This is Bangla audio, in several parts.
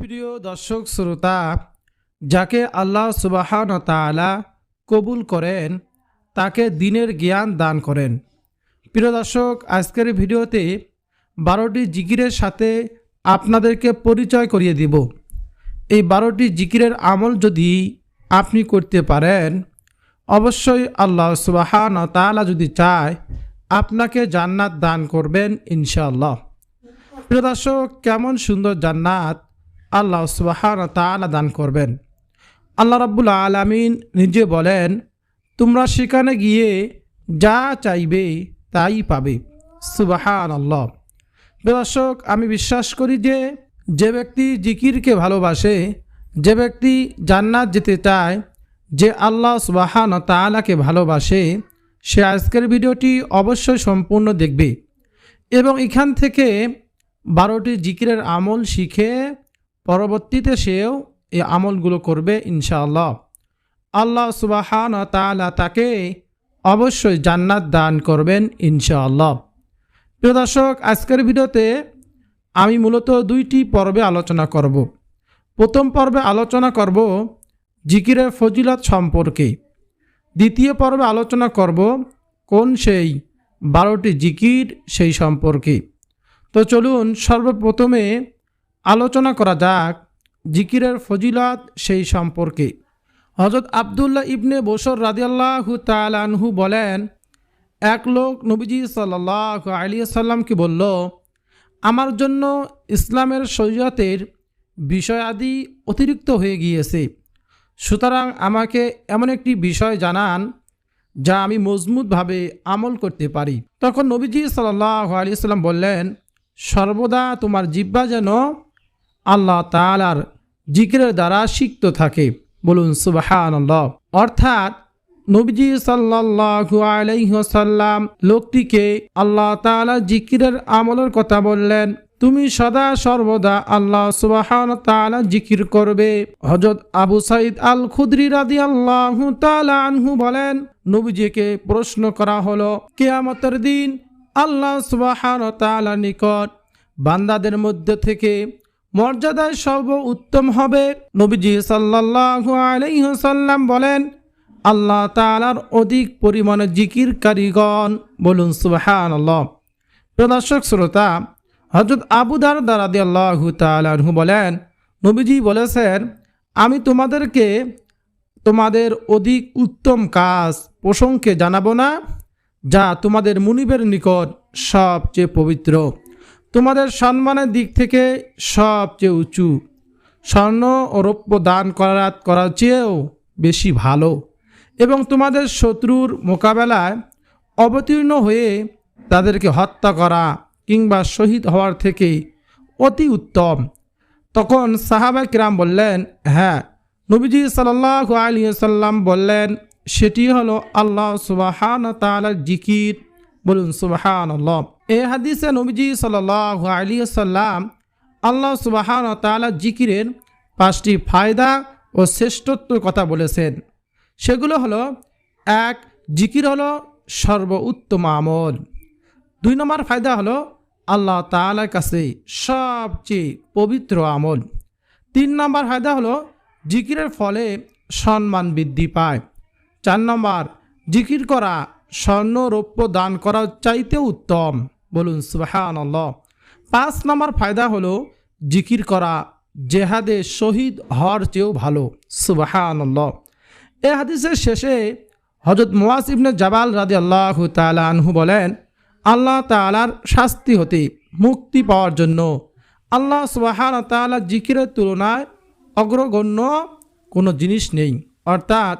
প্রিয় দর্শক, শ্রোতা, যাকে আল্লাহ সুবাহান তাআলা কবুল করেন, তাকে দিনের জ্ঞান দান করেন। প্রিয় দর্শক, আজকের ভিডিওতে বারোটি জিকিরের সাথে আপনাদেরকে পরিচয় করিয়ে দিব। এই বারোটি জিকিরের আমল যদি আপনি করতে পারেন, অবশ্যই আল্লাহ সুবাহান তাআলা যদি চায়, আপনাকে জান্নাত দান করবেন ইনশাআল্লাহ। প্রিয় দর্শক, কেমন সুন্দর জান্নাত আল্লাহ সুবাহান তাআলা দান করবেন। আল্লাহ রাব্বুল আলামিন নিজে বলেন, তোমরা সেখানে গিয়ে যা চাইবে তাই পাবে। সুবাহান আল্লাহ দর্শক, আমি বিশ্বাস করি যে যে ব্যক্তি জিকিরকে ভালোবাসে, যে ব্যক্তি জান্নাত যেতে চায়, যে আল্লাহ সুবাহান তাআলাকে ভালোবাসে, সে আজকের ভিডিওটি অবশ্যই সম্পূর্ণ দেখবে এবং এখান থেকে বারোটি জিকিরের আমল শিখে পরবর্তীতে সেও এই আমলগুলো করবে ইনশাআল্লাহ। আল্লাহ সুবাহান তাআলা তাকে অবশ্যই জান্নাত দান করবেন ইনশাআল্লাহ। প্রিয় দর্শক, আজকের ভিডিওতে আমি মূলত দুইটি পর্বে আলোচনা করব। প্রথম পর্বে আলোচনা করব জিকিরের ফজিলত সম্পর্কে। দ্বিতীয় পর্বে আলোচনা করব কোন সেই বারোটি জিকির সেই সম্পর্কে। তো চলুন সর্বপ্রথমে আলোচনা করা যাক জিকিরের ফজিলত সেই সম্পর্কে। হজরত আবদুল্লাহ ইবনে বসর রাদিয়াল্লাহু তালানহু বলেন, এক লোক নবীজি সাল্লাহ আলী সাল্লামকে বলল, আমার জন্য ইসলামের শরীয়তের বিষয়াদি অতিরিক্ত হয়ে গিয়েছে। সুতরাং আমাকে এমন একটি বিষয় জানান, যা আমি মজবুতভাবে আমল করতে পারি। তখন নবীজি সাল্লাহ আলী সাল্লাম বললেন, সর্বদা তোমার জিব্বা যেন আল্লাহ তালার জিকিরের দ্বারা সিক্ত থাকে। বলুন সুবাহান অর্থাৎ নবীজি সাল্লাহু আলাইসাল্লাম লোকটিকে আল্লাহ তালা জিকিরের আমলের কথা বললেন, তুমি সদা সর্বদা আল্লাহ সুবাহান তালা জিকির করবে। হজরত আবু সাইদ আল খুদরি রাদি আল্লাহ আনহু বলেন, নবীজিকে প্রশ্ন করা হলো, কেয়ামতের দিন আল্লাহ সুবাহান তালা নিকট বান্দাদের মধ্যে থেকে মর্যাদায় সর্ব উত্তম হবে। নবীজি সাল্লাহু আলাইসাল্লাম বলেন, আল্লাহ তালার অধিক পরিমাণে জিকির কারিগণ বলুন সুবাহান প্রদর্শক শ্রোতা হজরত আবুদার দারাদি আল্লাহ তালু বলেন, নবীজি বলেছেন, আমি তোমাদেরকে তোমাদের অধিক উত্তম কাজ প্রসঙ্গে জানাব না, যা তোমাদের মুনিবের নিকট সবচেয়ে পবিত্র। তোমাদের সম্মানের দিক থেকে সবচেয়ে উঁচু। স্বর্ণ ও রৌপ্য দান করা করার চেয়েও বেশি ভালো। এবং তোমাদের শত্রুর মোকাবেলায় অবতীর্ণ হয়ে তাদেরকে হত্যা করা কিংবা শহীদ হওয়ার থেকে অতি উত্তম। তখন সাহাবা কিরাম বললেন হ্যাঁ নবীজি সাল্লাহ আলী সাল্লাম বললেন, সেটি হলো আল্লাহ সুবাহান তালার জিকির। বলুন সুবাহান এ হাদিসে নবীজি সাল্লাহ আলী সাল্লাম আল্লাহ সুবাহান তালা জিকিরের পাঁচটি ফায়দা ও শ্রেষ্ঠত্বর কথা বলেছেন। সেগুলো হলো, এক, জিকির হলো সর্ব উত্তম আমল। দুই নম্বর ফায়দা হলো আল্লাহ তালার কাছে সবচেয়ে পবিত্র আমল। তিন নম্বর ফায়দা হলো জিকিরের ফলে সম্মান বৃদ্ধি পায়। চার নম্বর, জিকির করা স্বর্ণ রৌপ্য দান করার চাইতে উত্তম। বলুন সুবাহান পাঁচ নম্বর ফায়দা হলো জিকির করা, জেহাদে শহীদ হওয়ার চেয়েও ভালো। সুবাহান এ হাদিসের শেষে হজরত মোয়াজ ইবনে জাবাল রাদি আল্লাহ আনহু বলেন, আল্লাহ তালার শাস্তি হতে মুক্তি পাওয়ার জন্য আল্লাহ সুবাহান তালা জিকিরের তুলনায় অগ্রগণ্য কোনো জিনিস নেই। অর্থাৎ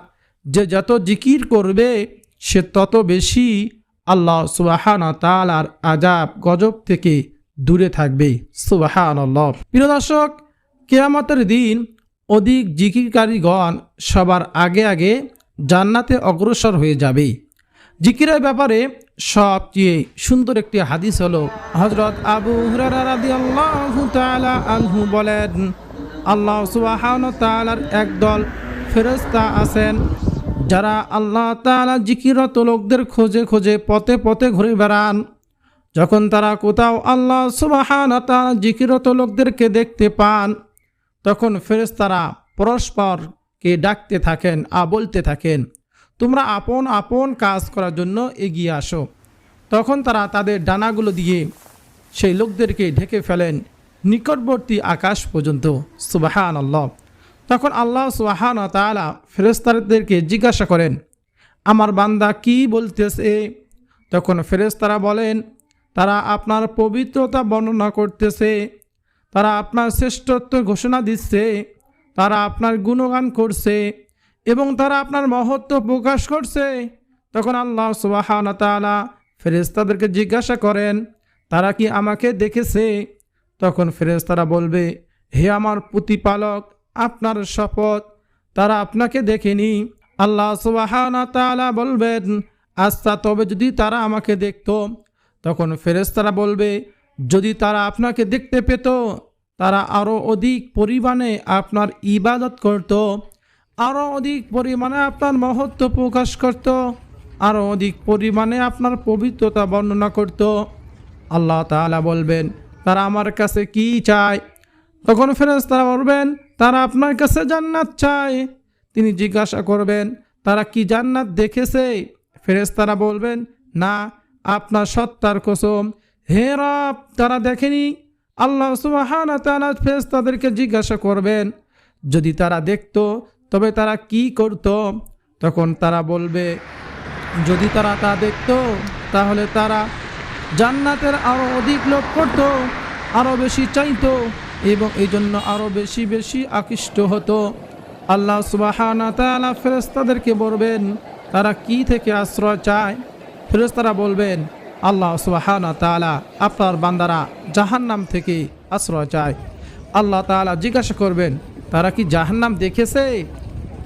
যে যত জিকির করবে সে তত বেশি আল্লাহ সুবাহান তালার আজাব গজব থেকে দূরে থাকবে। সুবাহান আল্লাহ প্রিয় দর্শক, কেয়ামতের দিন অধিক জিকিরকারীগণ সবার আগে আগে জান্নাতে অগ্রসর হয়ে যাবে। জিকিরের ব্যাপারে সবচেয়ে সুন্দর একটি হাদিস হলো হজরত আবু আনহু বলেন, আল্লাহ তালার একদল ফেরস্তা আছেন। যারা আল্লাহ তালা জিকিরত লোকদের খোঁজে খোঁজে পথে পথে ঘুরে বেড়ান, যখন তারা কোথাও আল্লাহ সুবাহান তালা জিকিরত লোকদেরকে দেখতে পান, তখন ফেরেশতারা পরস্পরকে ডাকতে থাকেন আ বলতে থাকেন, তোমরা আপন আপন কাজ করার জন্য এগিয়ে আসো। তখন তারা তাদের ডানাগুলো দিয়ে সেই লোকদেরকে ঢেকে ফেলেন নিকটবর্তী আকাশ পর্যন্ত সুবাহান আল্লাহ তখন আল্লাহ সুবাহান তালা ফেরেস্তারদেরকে জিজ্ঞাসা করেন, আমার বান্দা কি বলতেছে? তখন ফেরেস্তারা বলেন, তারা আপনার পবিত্রতা বর্ণনা করতেছে, তারা আপনার শ্রেষ্ঠত্ব ঘোষণা দিচ্ছে, তারা আপনার গুণগান করছে এবং তারা আপনার মহত্ব প্রকাশ করছে। তখন আল্লাহ সুবাহান তালা ফেরেস্তাদেরকে জিজ্ঞাসা করেন, তারা কি আমাকে দেখেছে? তখন ফেরেস্তারা বলবে, হে আমার প্রতিপালক আপনার শপথ। তারা আপনাকে দেখেনি। আল্লাহ সুবাহানা তালা বলবেন আচ্ছা তবে যদি তারা আমাকে দেখত, তখন ফেরেস্তারা বলবে, যদি তারা আপনাকে দেখতে পেত, তারা আরও অধিক পরিমাণে আপনার ইবাদত করত আরও অধিক পরিমাণে আপনার মহত্ব প্রকাশ করত আরও অধিক পরিমাণে আপনার পবিত্রতা বর্ণনা করত। আল্লাহ তাআলা বলবেন, তারা আমার কাছে কি চায়? তখন ফেরেশতারা বলবেন তারা আপনার কাছে জান্নাত চায়। তিনি জিজ্ঞাসা করবেন, তারা কি জান্নাত দেখেছে? ফেরেশতারা বলবেন, না, আপনার সত্তার কসম। হে রব, তারা দেখেনি। আল্লাহ সুবাহানা তাআলা ফেরেশতাদেরকে জিজ্ঞাসা করবেন, যদি তারা দেখতো, তবে তারা কি করত? তখন তারা বলবে, যদি তারা তা দেখত, তাহলে তারা জান্নাতের আরও অধিক লোভ করতো আরও বেশি চাইতো। এবং এই জন্য আরও বেশি বেশি আকৃষ্ট হতো। আল্লাহ সুবাহানা ফেরেস্তাদেরকে বলবেন, তারা কি থেকে আশ্রয় চায়? ফেরেস্তারা বলবেন, আল্লাহ সুবাহানা তালা আপনার বান্দারা জাহান্নাম থেকে আশ্রয় চায়। আল্লাহ তালা জিজ্ঞাসা করবেন, তারা কি জাহান্নাম দেখেছে?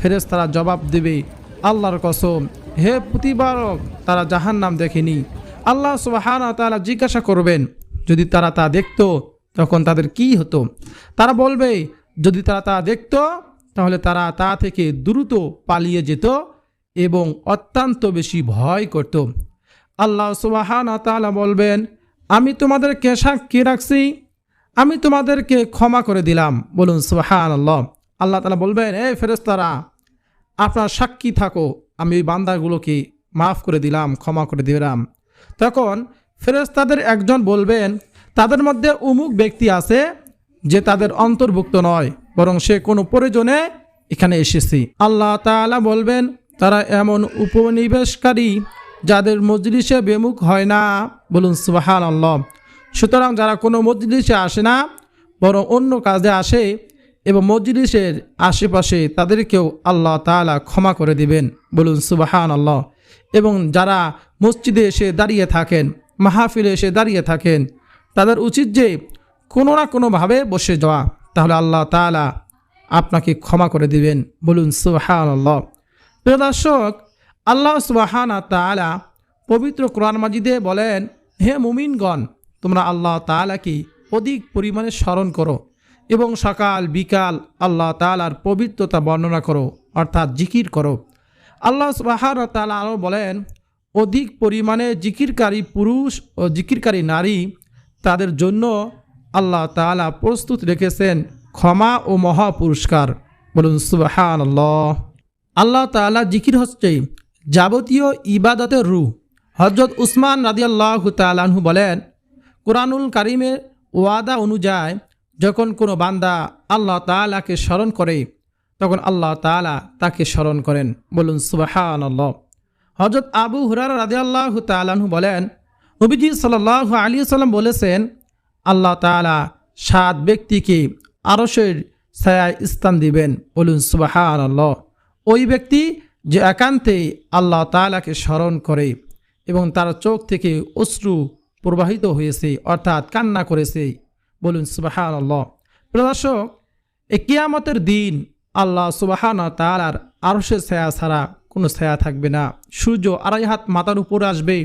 ফেরেস্তারা জবাব দেবে, আল্লাহর কসম, হে প্রতিবারক তারা জাহান্নাম দেখেনি। আল্লাহ সুবাহানা তালা জিজ্ঞাসা করবেন, যদি তারা তা দেখতো তখন তাদের কি হতো? তারা বলবে, যদি তারা তা দেখতো, তাহলে তারা তা থেকে দ্রুত পালিয়ে যেত এবং অত্যন্ত বেশি ভয় করত। আল্লাহ সুবাহানা তালা বলবেন, আমি তোমাদেরকে সাক্ষী রাখছি। আমি তোমাদেরকে ক্ষমা করে দিলাম। বলুন সুবাহান আল্লাহ আল্লাহ তালা বলবেন এ ফেরেস্তারা আপনার সাক্ষী থাকো। আমি ওই বান্দাগুলোকে মাফ করে দিলাম, ক্ষমা করে দিলাম। তখন ফেরেস্তাদের একজন বলবেন তাদের মধ্যে উমুক ব্যক্তি আছে যে তাদের অন্তর্ভুক্ত নয়, বরং সে কোনো প্রয়োজনে এখানে এসেছি। আল্লাহ তাআলা বলবেন, তারা এমন উপনিবেশকারী যাদের মজলিসে বেমুখ হয় না। বলুন সুবাহান আল্লাহ সুতরাং যারা কোনো মজলিসে আসে না, বরং অন্য কাজে আসে এবং মজলিসের আশেপাশে তাদেরকেও আল্লাহ তাআলা ক্ষমা করে দিবেন। বলুন সুবাহান আল্লাহ এবং যারা মসজিদে এসে দাঁড়িয়ে থাকেন, মাহফিলে এসে দাঁড়িয়ে থাকেন তাদের উচিত যে কোনো না কোনোভাবে বসে যাওয়া। তাহলে আল্লাহ তাআলা আপনাকে ক্ষমা করে দিবেন। বলুন সুবাহান আল্লাহ প্রিয় দর্শক, আল্লাহ সুবাহানা তাআলা পবিত্র কোরআন মাজিদে বলেন, হে মুমিনগণ, তোমরা আল্লাহ তাআলাকে অধিক পরিমাণে স্মরণ করো এবং সকাল, বিকাল আল্লাহ তাআলার পবিত্রতা বর্ণনা করো, অর্থাৎ জিকির করো। আল্লাহ সুবাহান তাআলা আরও বলেন, অধিক পরিমাণে জিকিরকারী পুরুষ ও জিকিরকারী নারী তাদের জন্য আল্লাহ তাআলা প্রস্তুত রেখেছেন ক্ষমা ও মহা পুরস্কার বলুন সুবাহান আল্লাহ আল্লাহ তাআলা জিকির হচ্ছে যাবতীয় ইবাদতের রু হজরত উসমান রাদিয়াল্লাহ তালাহু বলেন, কোরআনুল কারিমের ওয়াদা অনুযায়ী যখন কোনো বান্দা আল্লাহ তাআলাকে স্মরণ করে, তখন আল্লাহ তাআলা তাকে স্মরণ করেন। বলুন সুবাহান আল্লাহ হজরত আবু হুরার রাদিয়াল্লাহু তালাহু বলেন নবীজি সাল্লাহ আলী সাল্লাম বলেছেন, আল্লাহ তাআলা সাত ব্যক্তিকে আরশের ছায়ায় স্থান দিবেন। বলুন সুবাহান আল্লাহ ওই ব্যক্তি যে একান্তে আল্লাহ তাআলাকে স্মরণ করে এবং তার চোখ থেকে অশ্রু প্রবাহিত হয়েছে, অর্থাৎ কান্না করেছে। বলুন সুবাহান আল্লাহ প্রদর্শক এ কিয়ামতের দিন আল্লাহ সুবাহান তালার আরশের ছায়া ছাড়া কোনো ছায়া থাকবে না। সূর্য আড়াই হাত মাথার উপরে আসবে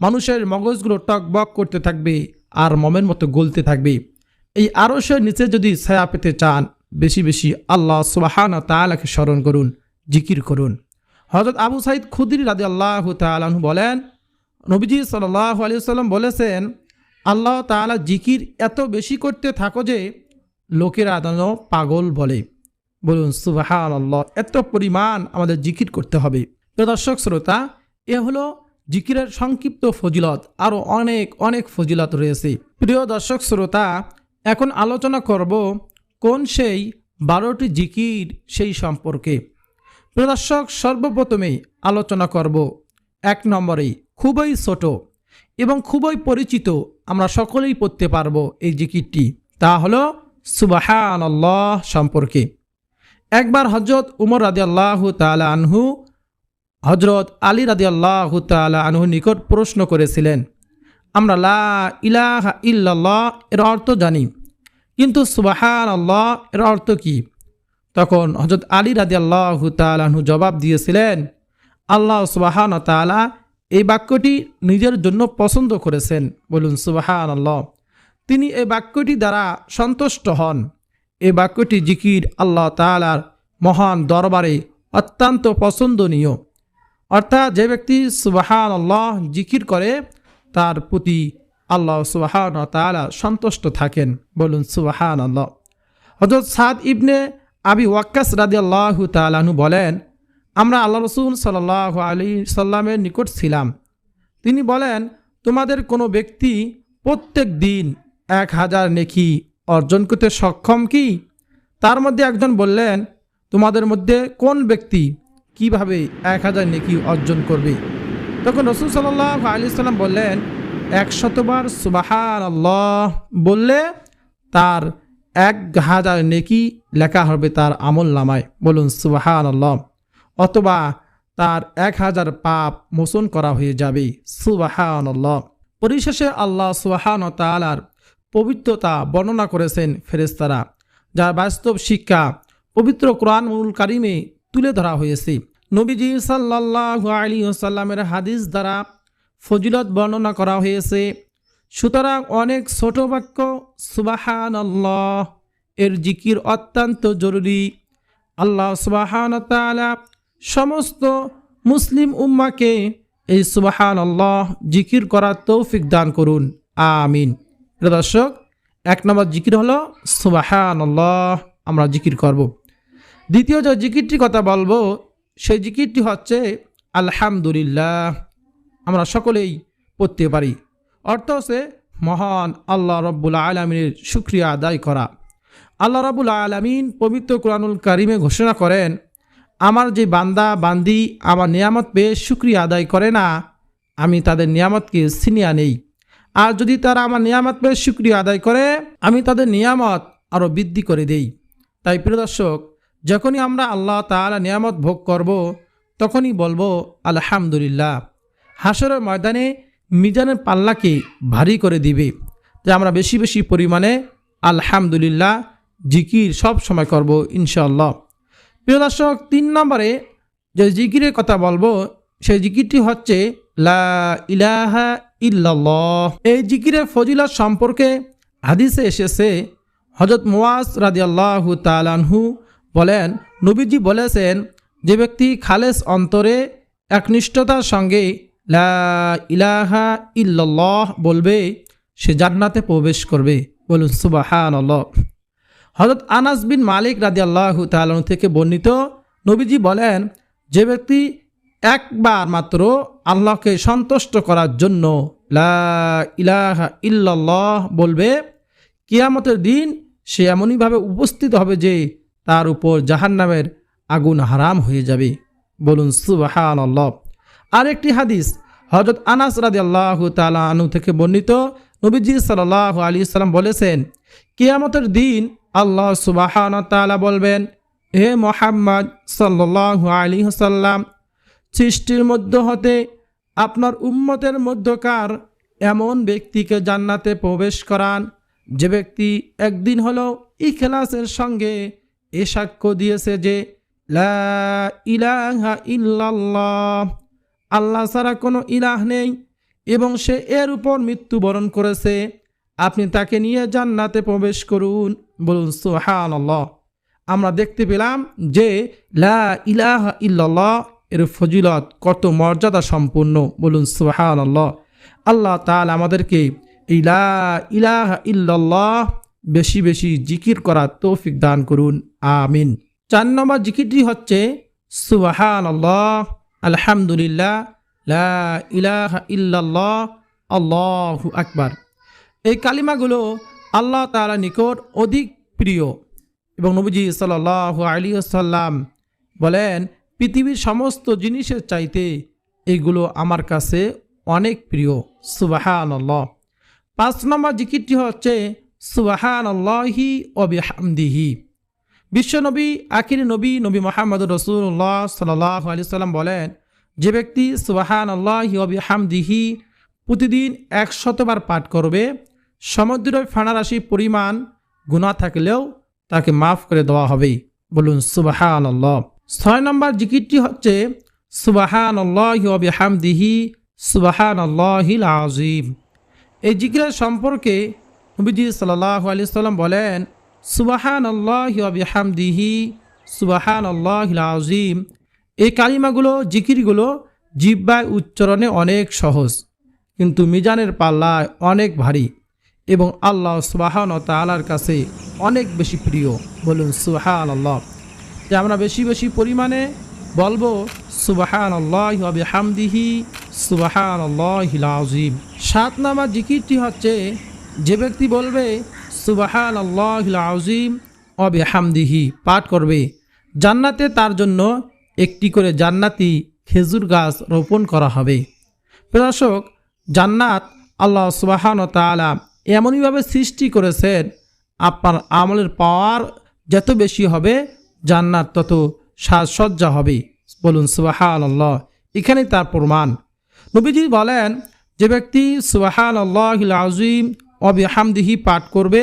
মানুষের মগজগুলো টকবক করতে থাকবে আর মমের মতো গলতে থাকবে। এই আরশের নিচে যদি ছায়া পেতে চান, বেশি বেশি আল্লাহ সুবাহান তালাকে স্মরণ করুন, জিকির করুন। হজরত আবু সাইদ খুদির রাজি আল্লাহ তালু বলেন, নবীজি সাল্লাহ আলি সাল্লাম বলেছেন, আল্লাহ তালা জিকির এত বেশি করতে থাকো যে লোকেরা যেন পাগল বলে। বলুন সুবাহান আল্লাহ এত পরিমাণ আমাদের জিকির করতে হবে। তো দর্শক, শ্রোতা, এ হলো জিকিরের সংক্ষিপ্ত ফজিলত আরও অনেক অনেক ফজিলত রয়েছে। প্রিয় দর্শক শ্রোতা, এখন আলোচনা করব কোন সেই বারোটি জিকির সেই সম্পর্কে। প্রিয় দর্শক সর্বপ্রথমেই আলোচনা করব এক নম্বরেই খুবই ছোট এবং খুবই পরিচিত, আমরা সকলেই পড়তে পারব এই জিকিরটি। তা হলো সুবাহান আল্লাহ সম্পর্কে। একবার হজরত উমর রাদি আল্লাহ তালা আনহু হজরত আলী রাদি আল্লাহ তালা নিকট প্রশ্ন করেছিলেন, আমরা লা ইলাহা ইল্লাল্লাহ এর অর্থ জানি, কিন্তু সুবাহান আল্লাহ এর অর্থ কি? তখন হজরত আলী রাদি আল্লাহ তালাহু জবাব দিয়েছিলেন, আল্লাহ সুবাহান তালা এই বাক্যটি নিজের জন্য পছন্দ করেছেন। বলুন সুবাহান আল্লাহ তিনি এই বাক্যটি দ্বারা সন্তুষ্ট হন। এই বাক্যটি জিকির আল্লাহ তালার মহান দরবারে অত্যন্ত পছন্দনীয়। অর্থাৎ যে ব্যক্তি সুবাহান আল্লাহ জিকির করে, তার প্রতি আল্লাহ সুবাহান তালা সন্তুষ্ট থাকেন। বলুন সুবাহান আল্লাহ হজরত সাদ ইবনে আবি ওয়াক্কাস রাদি আল্লাহ তালাহু বলেন, আমরা আল্লাহ রসুল সাল্লাহ আলী সাল্লামের নিকট ছিলাম। তিনি বলেন, তোমাদের কোনো ব্যক্তি প্রত্যেক দিন এক হাজার নেকি অর্জন করতে সক্ষম কি? তার মধ্যে একজন বললেন, তোমাদের মধ্যে কোন ব্যক্তি কীভাবে এক হাজার নেকি অর্জন করবে? তখন রসুল সাল্লাহ আলি সাল্লাম বললেন একশতবার সুবাহান আল্লাহ বললে তার এক হাজার নেকি লেখা হবে তার আমল নামায়। বলুন সুবাহান আল্লাহ অথবা তার এক হাজার পাপ মোচন করা হয়ে যাবে। সুবাহান আল্লাহ পরিশেষে আল্লাহ সুবাহান তালার পবিত্রতা বর্ণনা করেছেন ফেরেস্তারা যার বাস্তব শিক্ষা পবিত্র কোরআন মুল কারিমে তুলে ধরা হয়েছে। নবীজি সাল্লাহ আলী ওসাল্লামের হাদিস দ্বারা ফজিলত বর্ণনা করা হয়েছে, সুতরাং অনেক ছোট বাক্য সুবাহান আল্লাহ এর জিকির অত্যন্ত জরুরি। আল্লাহ সুবাহান সমস্ত মুসলিম উম্মাকে এই সুবাহান আল্লাহ জিকির করার তৌফিক দান করুন। আমিন। দর্শক, এক নম্বর জিকির হলো সুবাহান আল্লাহ আমরা জিকির করব। দ্বিতীয় যে জিকিরটির কথা বলব, সেই জিকিরটি হচ্ছে, আলহামদুলিল্লাহ। আমরা সকলেই পড়তে পারি। অর্থ হচ্ছে, মহান আল্লাহ রব্বুল আলমিনের সুক্রিয়া আদায় করা। আল্লাহ রব্বুল আলমিন পবিত্র কোরআনুল কারিমে ঘোষণা করেন, আমার যে বান্দা, বান্দি আমার নিয়ামত পেয়ে সুক্রিয়া আদায় করে না, আমি তাদের নিয়ামতকে ছিনিয়া নেই। আর যদি তারা আমার নিয়ামত পেয়ে সুক্রিয়া আদায় করে, আমি তাদের নিয়ামত আরও বৃদ্ধি করে দেই। তাই প্রিয় দর্শক যখনই আমরা আল্লাহ তালা নিয়ামত ভোগ করব, তখনই বলব, আলহামদুলিল্লাহ। হাসরের ময়দানে মিজানের পাল্লাকে ভারী করে দিবে, যে আমরা বেশি বেশি পরিমাণে আলহামদুলিল্লাহ, জিকির সব সময় করব ইনশাল্লাহ প্রিয় দর্শক, তিন নম্বরে যে জিকিরের কথা বলব, সেই জিকিরটি হচ্ছে, লা ইলাহা ইল্লাল্লাহ। এই জিকিরের ফজিলত সম্পর্কে হাদিসে এসেছে হজরত মুওয়াজ রাদি আল্লাহ তালানহু বলেন, নবীজি বলেছেন, যে ব্যক্তি খালেস অন্তরে একনিষ্ঠতার সঙ্গে ইলাহা ইল্লাল্লাহ বলবে, সে জান্নাতে প্রবেশ করবে। বলুন সুবাহান হজরত আনাস বিন মালিক রাদি আল্লাহ তালন থেকে বর্ণিত, নবীজি বলেন, যে ব্যক্তি একবার মাত্র আল্লাহকে সন্তুষ্ট করার জন্য লা ইলাহা ইল্লাল্লাহ বলবে, কিয়ামতের দিন সে এমনইভাবে উপস্থিত হবে যে তার উপর জাহান্নামের আগুন হারাম হয়ে যাবে। বলুন সুবাহান আরেকটি হাদিস হজরত আনাস রাদি আল্লাহ তালা থেকে বর্ণিত। নবীজি সাল্লাহ আলী সাল্লাম বলেছেন, কিয়ামতের দিন আল্লাহ সুবাহান তালা বলবেন, হে মোহাম্মদ সাল্লাহ আলী সাল্লাম সৃষ্টির মধ্য হতে আপনার উম্মতের মধ্যকার এমন ব্যক্তিকে জান্নাতে প্রবেশ করান। যে ব্যক্তি একদিন হলো ইখলাসের সঙ্গে এ সাক্ষ্য দিয়েছে যে, লা ইলাহা ইল্লাল্লাহ, আল্লাহ ছাড়া কোনো ইলাহ নেই এবং সে এর উপর মৃত্যুবরণ করেছে। আপনি তাকে নিয়ে জান্নাতে প্রবেশ করুন, বলুন সোহান আমরা দেখতে পেলাম যে, লা ইলাহা ইল্লাল্লাহ এর ফজিলত কত মর্যাদা সম্পূর্ণ, বলুন সোহান আল্লাহ তাল আমাদেরকে ইলা ইলাহা ইল্লাল্লাহ বেশি বেশি জিকির করার তৌফিক দান করুন। আমিন। চার নম্বর জিকিরটি হচ্ছে সুবাহান আলহামদুলিল্লাহ, লা ইলাহা ইল্লাল্লাহ, আল্লাহু আকবার। এই কালিমাগুলো আল্লাহ তাআলা নিকট অধিক প্রিয়। এবং নবীজি সাল্লাহ আলী সাল্লাম বলেন, পৃথিবীর সমস্ত জিনিসের চাইতে এগুলো আমার কাছে অনেক প্রিয়। সুবাহান আল্লাহ পাঁচ নম্বর জিকিরটি হচ্ছে সুবাহান আল্লাহি অবিহামদিহি বিশ্বনবী আখির নবী নবী মোহাম্মদ রসুল্লাহ সাল্লাহ আলি সাল্লাম বলেন, যে ব্যক্তি সুবাহান আল্লাহি অবিহামদিহি প্রতিদিন একশতবার পাঠ করবে, সমুদ্রের ফানারাশি পরিমাণ গুণা থাকলেও তাকে মাফ করে দেওয়া হবে। বলুন সুবাহান আল্লাহ ছয় নম্বর জিকিরটি হচ্ছে সুবাহান আল্লাহি হামদিহি সুবাহান আল্লাহিল আজিম এই জিকিরের সম্পর্কে নবীজি সাল্লাহ আলি সাল্লাম বলেন সুবাহান আল্লাহি হামদিহি সুবাহান আল্লাহিল আজিম এই কালিমাগুলো, জিকিরগুলো জিব্বায় উচ্চারণে অনেক সহজ, কিন্তু মিজানের পাল্লায় অনেক ভারী এবং আল্লাহ সুবাহান তালার কাছে অনেক বেশি প্রিয়। বলুন সুবাহান আল্লাহ যে আমরা বেশি বেশি পরিমাণে বলব সুবাহান আল্লাহ হামদিহি সুবাহান আল্লাহিল আজিম সাত নামা জিকিরটি হচ্ছে, যে ব্যক্তি বলবে সুবাহান আল্লাহিল আজিম অবে হামদিহি পাঠ করবে। জান্নাতে তার জন্য একটি করে জান্নাতি খেজুর গাছ রোপণ করা হবে। প্রদর্শক জান্নাত আল্লাহ সুবাহান তালা এমনইভাবে সৃষ্টি করেছেন, আপনার আমলের পাওয়ার যত বেশি হবে, জান্নাত তত সাজসজ্জা হবে। বলুন সুবাহান আল্লাহ এখানে তার প্রমাণ। নবীজি বলেন, যে ব্যক্তি সুবাহান আল্লাহ আজিম অবিহামদিহি পাঠ করবে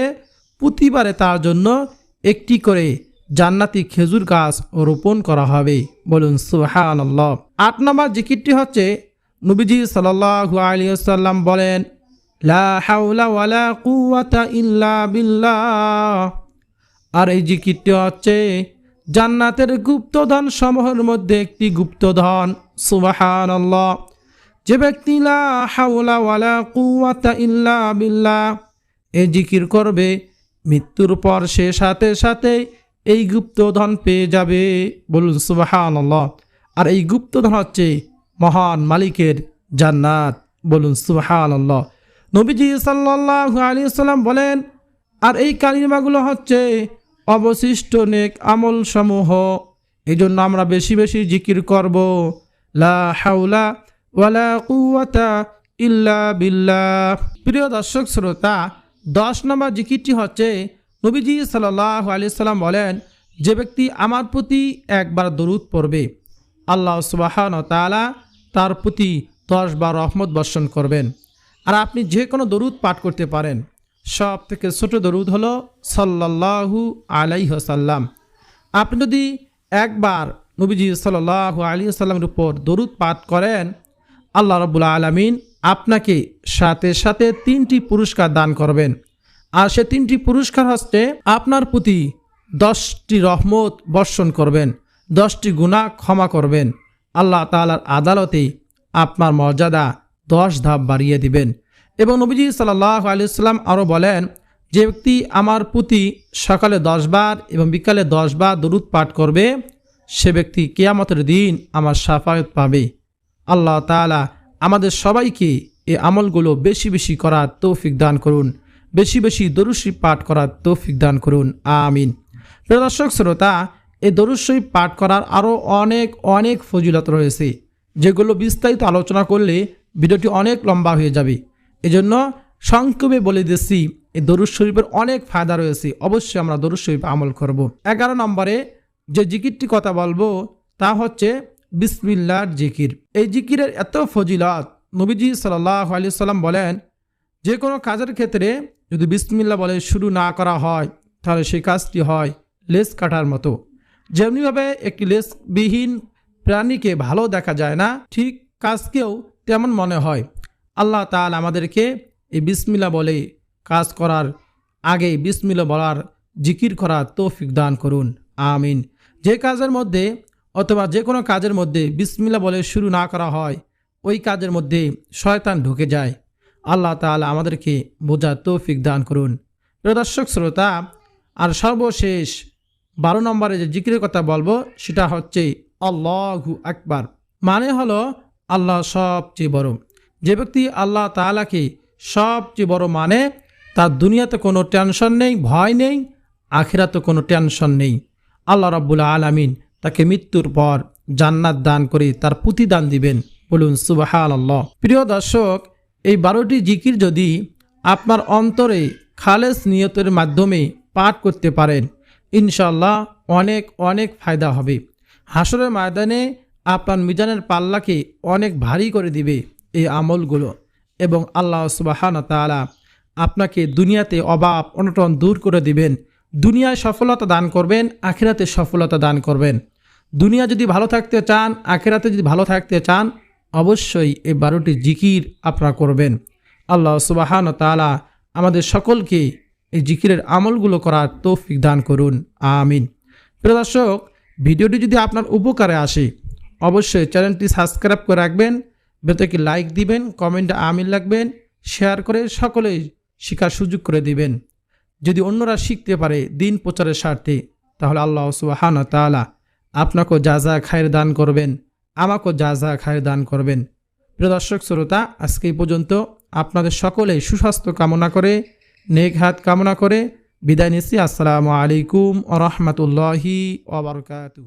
প্রতিবারে তার জন্য একটি করে জান্নাতি খেজুর গাছ রোপণ করা হবে। বলুন আল্লাহ আট নম্বর জিকিরটি হচ্ছে, নবীজি সাল্লাহু আলিয়াল্লাম বলেন আর এই জিকিরটি হচ্ছে জান্নাতের গুপ্তধন সমূহের মধ্যে একটি গুপ্তধন। সুবাহান যে ব্যক্তি কুওয়াতা ইল্লা এই জিকির করবে, মৃত্যুর পর সে সাথে সাথে এই গুপ্তধন পেয়ে যাবে। বলুন সুবাহান আর এই গুপ্তধন হচ্ছে মহান মালিকের জান্নাত। বলুন সুবাহান নবীজি সাল্লাহ আলী সাল্লাম বলেন, আর এই কালিমাগুলো হচ্ছে অবশিষ্ট নেক আমল সমূহ এই জন্য আমরা বেশি বেশি জিকির করব। লা হাউলা ওয়ালা ইল্লা প্রিয় দর্শক শ্রোতা, দশ নম্বর জিকিরটি হচ্ছে, নবীজি সাল্লাহ আলি সাল্লাম বলেন, যে ব্যক্তি আমার প্রতি একবার দরুদ পড়বে, আল্লাহ সুবাহান তালা তার প্রতি দশ বার রহমত বর্ষণ করবেন। আর আপনি যে কোনো দরুদ পাঠ করতে পারেন। সব থেকে ছোট দরুদ হলো সাল্লাহু আলাইহসাল্লাম আপনি যদি একবার নবীজি সাল্লাহ আলী সাল্লামের উপর দরুদ পাঠ করেন আল্লাহ রবুল্লা আলমিন আপনাকে সাথে সাথে তিনটি পুরস্কার দান করবেন। আর সে তিনটি পুরস্কার হচ্ছে আপনার প্রতি দশটি রহমত বর্ষণ করবেন, দশটি গুণা ক্ষমা করবেন। আল্লাহ তালার আদালতে আপনার মর্যাদা দশ ধাপ বাড়িয়ে দিবেন। এবং নবীজি সাল্লাহ আলিয়াল্লাম আরও বলেন, যে ব্যক্তি আমার প্রতি সকালে দশবার এবং বিকালে দশবার দরুদ পাঠ করবে, সে ব্যক্তি কেয়ামতের দিন আমার সাফায়ত পাবে। আল্লাহ তালা আমাদের সবাইকে এই আমলগুলো বেশি বেশি করার তৌফিক দান করুন। বেশি বেশি দরুশি পাঠ করার তৌফিক দান করুন। আমিন। প্রিয় দর্শক, শ্রোতা এই দরুশই পাঠ করার আরও অনেক অনেক ফজিলত রয়েছে, যেগুলো বিস্তারিত আলোচনা করলে ভিডিওটি অনেক লম্বা হয়ে যাবে। এজন্য সংক্ষেপে বলে দিচ্ছি এই দরুদ শরীফের অনেক ফায়দা রয়েছে, অবশ্যই আমরা দরুদ শরীফ আমল করব। এগারো নম্বরে যে জিকিরটি কথা বলব, তা হচ্ছে বিসমিল্লার জিকির। এই জিকিরের এত ফজিলত, নবীজি সাল্লাহ আলি সাল্লাম বলেন, যে কোনো কাজের ক্ষেত্রে যদি বিসমিল্লা বলে শুরু না করা হয়, তাহলে সেই কাজটি হয় লেস কাটার মতো। যেমনিভাবে একটি লেসবিহীন প্রাণীকে ভালো দেখা যায় না, ঠিক কাজকেও তেমন মনে হয়। আল্লাহ তাল আমাদেরকে এই বিসমিল্লা বলে কাজ করার আগে বিসমিল্লা বলার জিকির করার তৌফিক দান করুন। আমিন। যে কাজের মধ্যে অথবা যে কোনো কাজের মধ্যে বিসমিল্লা বলে শুরু না করা হয়, ওই কাজের মধ্যে শয়তান ঢুকে যায়। আল্লাহ তালা আমাদেরকে বোঝার তৌফিক দান করুন। প্রিয় দর্শক, শ্রোতা, আর সর্বশেষ বারো নম্বরে যে জিকিরের কথা বলব, সেটা হচ্ছে আল্লাহু আকবার। মানে হলো আল্লাহ সবচেয়ে বড়। যে ব্যক্তি আল্লাহ তাআলাকে সবচেয়ে বড় মানে তার দুনিয়াতে কোনো টেনশন নেই, ভয় নেই, আখিরাতে কোনো টেনশন নেই। আল্লাহ রাব্বুল আলামিন তাকে মৃত্যুর পর জান্নাত দান করে তার প্রতিদান দিবেন। বলুন সুবাহাল আল্লাহ প্রিয় দর্শক, এই বারোটি জিকির যদি আপনার অন্তরে খালেস নিয়তের মাধ্যমে পাঠ করতে পারেন ইনশাল্লাহ অনেক অনেক ফায়দা হবে। হাসরের ময়দানে আপনার মিজানের পাল্লাকে অনেক ভারী করে দিবে এই আমলগুলো এবং আল্লাহ সুবাহান তালা আপনাকে দুনিয়াতে অভাব, অনটন দূর করে দিবেন। দুনিয়ায় সফলতা দান করবেন, আখিরাতে সফলতা দান করবেন। দুনিয়া যদি ভালো থাকতে চান, আখেরাতে যদি ভালো থাকতে চান, অবশ্যই এই বারোটি জিকির আপনারা করবেন। আল্লাহ সুবাহান তালা আমাদের সকলকে এই জিকিরের আমলগুলো করার তৌফিক দান করুন। আমিন। প্রিয় দর্শক, ভিডিওটি যদি আপনার উপকারে আসে, অবশ্যই চ্যানেলটি সাবস্ক্রাইব করে রাখবেন বেতকে লাইক দিবেন, কমেন্টে আমিন লাগবেন শেয়ার করে সকলেই শেখার সুযোগ করে দিবেন। যদি অন্যরা শিখতে পারে দিন প্রচারের স্বার্থে, তাহলে আল্লাহ সুবাহান তালা আপনাকেও যা যা খায়ের দান করবেন, আমাকেও যা যা খায়ের দান করবেন। প্রিয় দর্শক, শ্রোতা, আজকে এই পর্যন্ত আপনাদের সকলে সুস্বাস্থ্য কামনা করে, নেক হাত কামনা করে বিদায় নিচ্ছি। আসসালামু আলাইকুম আ রহমতুল্লাহি ওবরকাতু